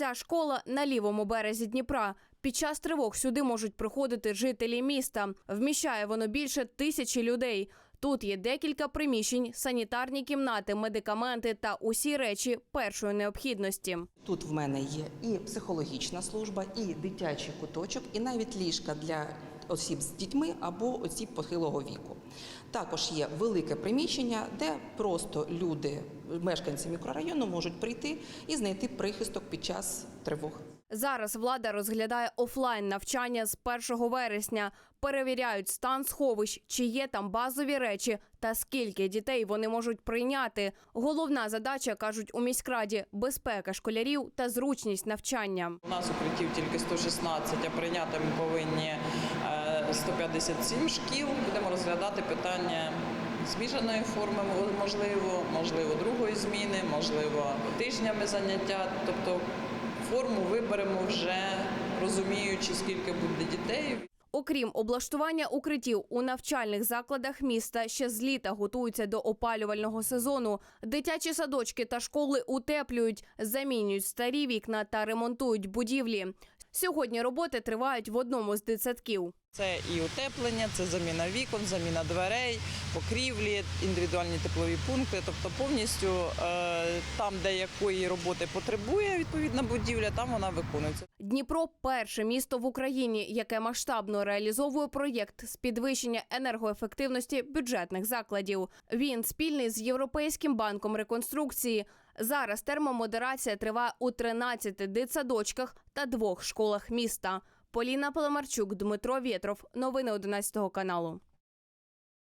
Ця школа на лівому березі Дніпра. Під час тривог сюди можуть приходити жителі міста. Вміщає воно більше тисячі людей. Тут є декілька приміщень, санітарні кімнати, медикаменти та усі речі першої необхідності. Тут в мене є і психологічна служба, і дитячий куточок, і навіть ліжка для осіб з дітьми або осіб похилого віку. Також є велике приміщення, де просто люди, мешканці мікрорайону, можуть прийти і знайти прихисток під час тривог. Зараз влада розглядає офлайн навчання з 1 вересня. Перевіряють стан сховищ, чи є там базові речі та скільки дітей вони можуть прийняти. Головна задача кажуть у міськраді безпека школярів та зручність навчання. У нас укриттів тільки 116, а прийняти ми повинні е, 157 шкіл. Будемо розглядати питання змішаної форми, можливо, можливо, другої зміни, можливо, тижнями заняття. Тобто форму виберемо вже розуміючи, скільки буде дітей. Окрім облаштування укриттів у навчальних закладах міста, ще з літа готуються до опалювального сезону. Дитячі садочки та школи утеплюють, замінюють старі вікна та ремонтують будівлі. Сьогодні роботи тривають в одному з дитсадків. Це і утеплення, це заміна вікон, заміна дверей, покрівлі, індивідуальні теплові пункти. Тобто повністю е, там, де якої роботи потребує відповідна будівля, там вона виконується. Дніпро перше місто в Україні, яке масштабно реалізовує проєкт з підвищення енергоефективності бюджетних закладів. Він спільний з Європейським банком реконструкції. Зараз термомодерація триває у 13 дитсадочках та двох школах міста. Поліна Поломарчук, Дмитро Вєтров. Новини 11 каналу.